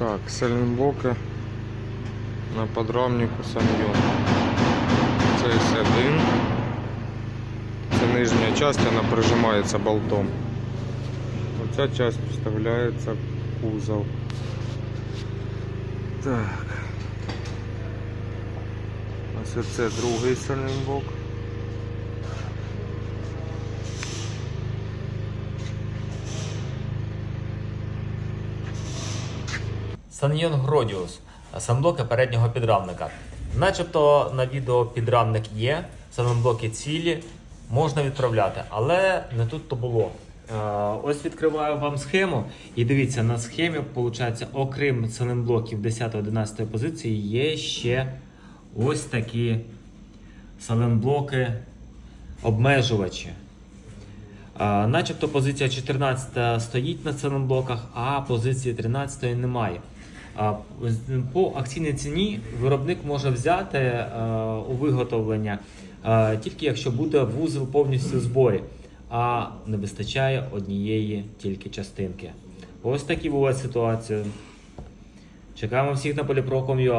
Так, сальнблоки на подрамнику Саньйон. Це С1. Це нижня частина вона прижимається болтом. Оця частина вставляється в кузов. Так. Ось це другий сальнблок. Саньйон Гродіус, самблоки переднього підрамника. Начебто на відео підрамник є, самблоки цілі, можна відправляти, але не тут то було. Е, Ось відкриваю вам схему, і дивіться, на схемі, виходить, окрім саленблоків 10-11 позиції, є ще ось такі саленблоки обмежувачі. Начебто позиція 14 стоїть на цілих блоках, а позиції 13 немає. По акційній ціні виробник може взяти е, у виготовлення е, тільки якщо буде вузол повністю збої, а не вистачає однієї тільки частинки. Ось такі бувають ситуації. Чекаємо всіх на поліпроком.ua.